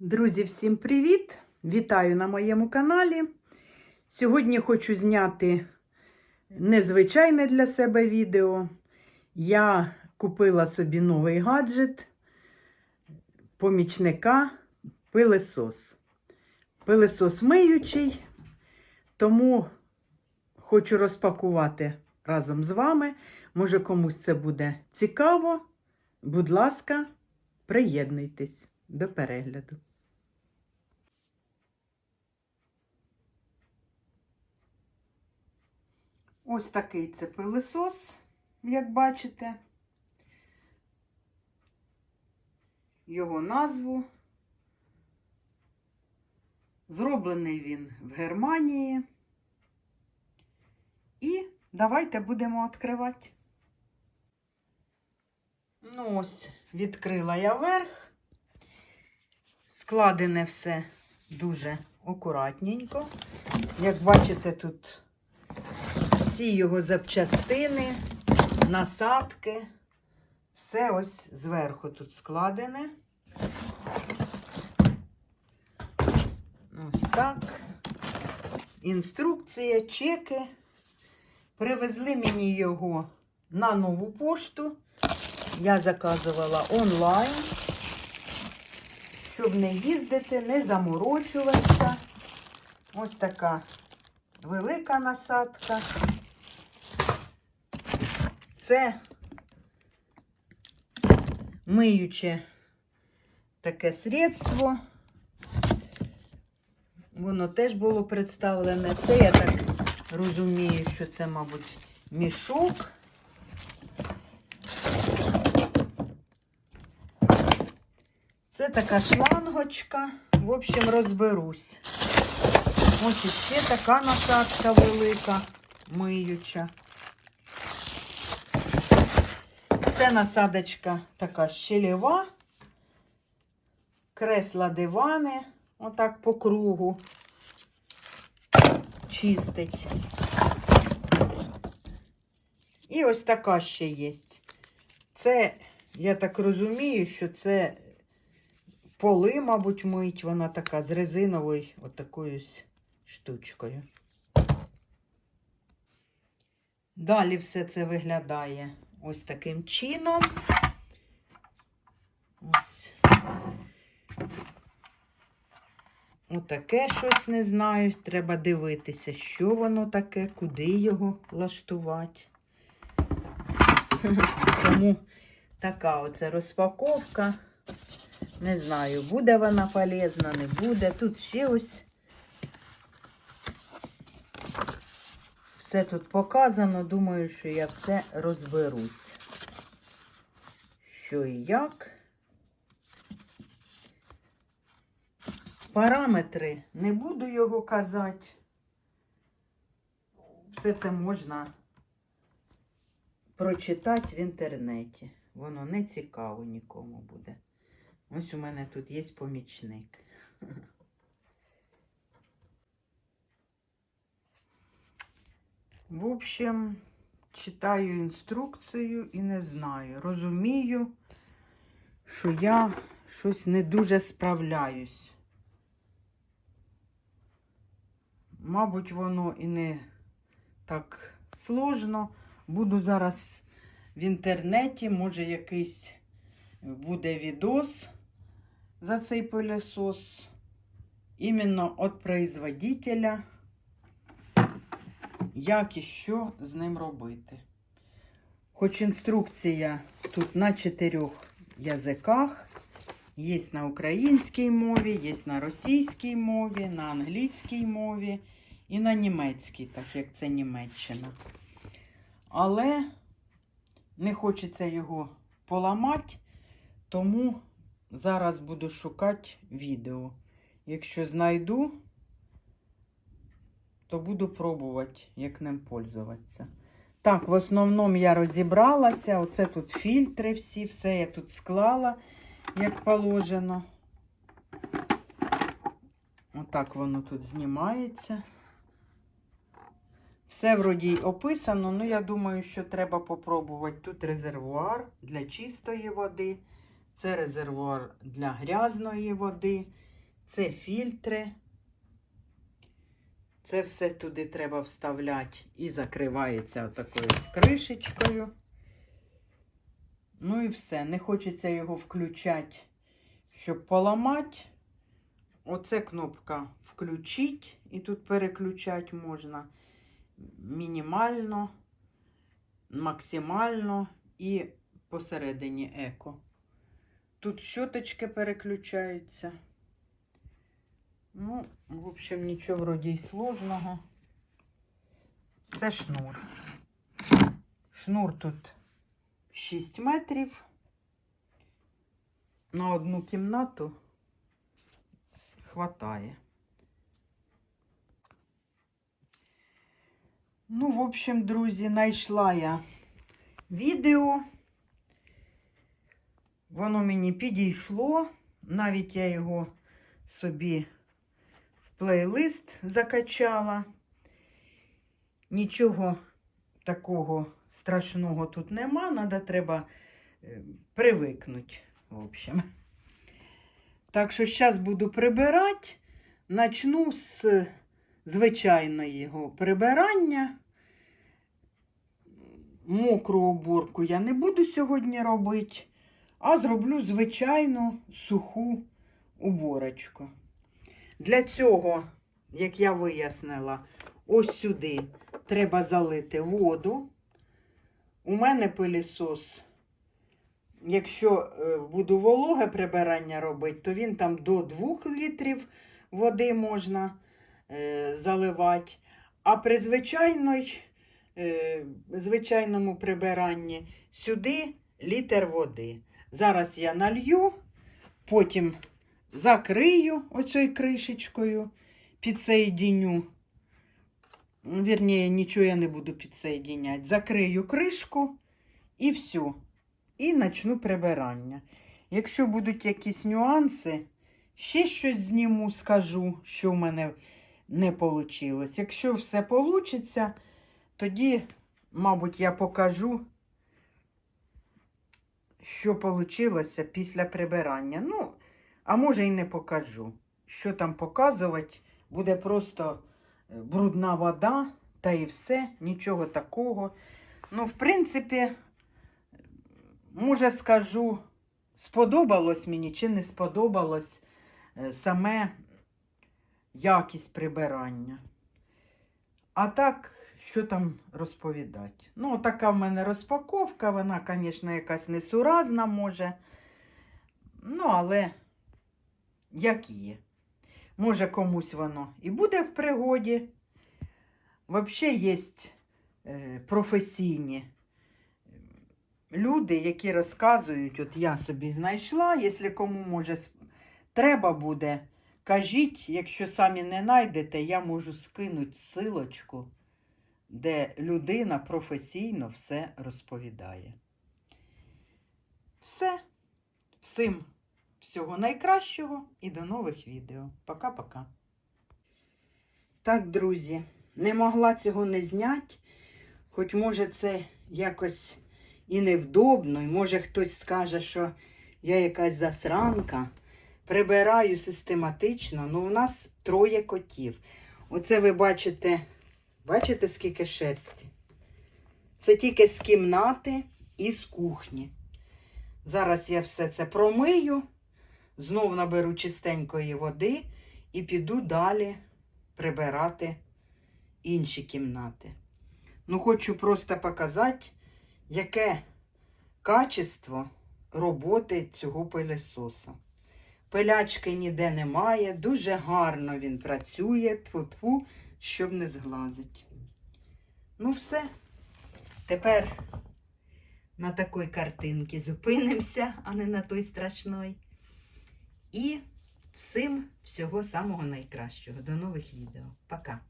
Друзі, всім привіт! Вітаю на моєму каналі. Сьогодні хочу зняти незвичайне для себе відео. Я купила собі новий гаджет помічника пилесос. Пилесос миючий, тому хочу розпакувати разом з вами. Може, комусь це буде цікаво. Будь ласка, приєднуйтесь до перегляду. Ось такий це пилисос, як бачите. Його назву. Зроблений він в Германії. І давайте будемо відкривати. Ну, ось, відкрила я верх. Складене все дуже акуратненько. Як бачите, тут всі його запчастини, насадки, все ось зверху тут складене. Ось так. Інструкція, чеки. Привезли мені його на нову пошту. Я заказувала онлайн, щоб не їздити, не заморочуватися. Ось така велика насадка. Це миюче таке средство. Воно теж було представлене. Це я так розумію, що це, мабуть, мішок. Це така шлангочка. В общем, розберусь. Ось іще така насадка велика, миюча. Це насадочка така щелева. Кресла дивани, отак по кругу. Чистить. І ось така ще є. Це, я так розумію, що це поли, мабуть, мить. Вона така з резиновою отакою штучкою. Далі все це виглядає ось таким чином. Ось. Отаке щось не знаю. Треба дивитися, що воно таке, куди його влаштувати. Тому така оце розпаковка. Не знаю, буде вона полезна, не буде. Тут ще ось все тут показано. Думаю, що я все розберусь. Що і як. Параметри не буду його казати. Все це можна прочитати в інтернеті. Воно не цікаво нікому буде. Ось у мене тут є помічник. В общем, читаю інструкцію і не знаю. Розумію, що я щось не дуже справляюсь. Мабуть, воно і не так сложно. Буду зараз в інтернеті, може, якийсь буде відос за цей пилесос. Іменно від производителя, як і що з ним робити. Хоч інструкція тут на чотирьох язиках. Є на українській мові, є на російській мові, на англійській мові і на німецькій, так як це Німеччина. Але не хочеться його поламати, тому зараз буду шукати відео. Якщо знайду, то буду пробувати, як ним пользуватися. Так, в основному я розібралася. Оце тут фільтри всі, все я тут склала, як положено. Отак воно тут знімається. Все вроді описано, ну я думаю, що треба попробувати. Тут резервуар для чистої води, це резервуар для грязної води. Це фільтри. Це все туди треба вставляти і закривається отакою кришечкою. Ну і все. Не хочеться його включати, щоб поламати. Оце кнопка включить, і тут переключати можна мінімально, максимально і посередині еко. Тут щоточки переключаються. Ну, в общем, нічого вроді й сложного. Це шнур. Шнур тут 6 метрів. На одну кімнату хватає. Ну, в общем, друзі, знайшла я відео. Воно мені підійшло. Навіть я його собі в плейлист закачала. Нічого такого страшного тут нема. Треба е, привикнути. В общем. Так що зараз буду прибирати. Начну з звичайного прибирання. Мокру уборку я не буду сьогодні робити, а зроблю звичайну суху уборочку. Для цього, як я вияснила, ось сюди треба залити воду. У мене пилісос, якщо е, буду вологе прибирання робити, то він там до 2 літрів води можна е, заливати. А при звичайній, е, звичайному прибиранні сюди літр води. Зараз я налью, потім закрию оцею кришечкою, підсоєдіню. Вірніше, нічого я не буду підсоєдіняти. Закрию кришку і все. І почну прибирання. Якщо будуть якісь нюанси, ще щось зніму, скажу, що в мене не вийшло. Якщо все вийде, тоді, мабуть, я покажу, що вийшло після прибирання. Ну, а може і не покажу. Що там показувати, буде просто е, брудна вода, та і все, нічого такого. Ну, в принципі, може, скажу, сподобалось мені чи не сподобалось е, саме якість прибирання. А так, що там розповідати? Ну, така в мене розпаковка, вона, звісно, якась несуразна може. Ну, але як є. Може, комусь воно і буде в пригоді. Взагалі є е, професійні люди, які розказують, от я собі знайшла, якщо кому може треба буде, кажіть, якщо самі не знайдете, я можу скинути силочку, де людина професійно все розповідає. Все. Всім всього найкращого і до нових відео. Пока-пока. Так, друзі, не могла цього не зняти, хоч може це якось і невдобно, і може хтось скаже, що я якась засранка. Прибираю систематично, ну у нас троє котів. Оце ви бачите, бачите, скільки шерсті? Це тільки з кімнати і з кухні. Зараз я все це промию, знов наберу чистенької води і піду далі прибирати інші кімнати. Ну, хочу просто показати, яке качество роботи цього пилесоса. Пилячки ніде немає, дуже гарно він працює, тьфу-тьфу, щоб не зглазить. Ну, все. Тепер на такій картинці зупинимося, а не на той страшної. І всім всього самого найкращого. До нових відео. Пока.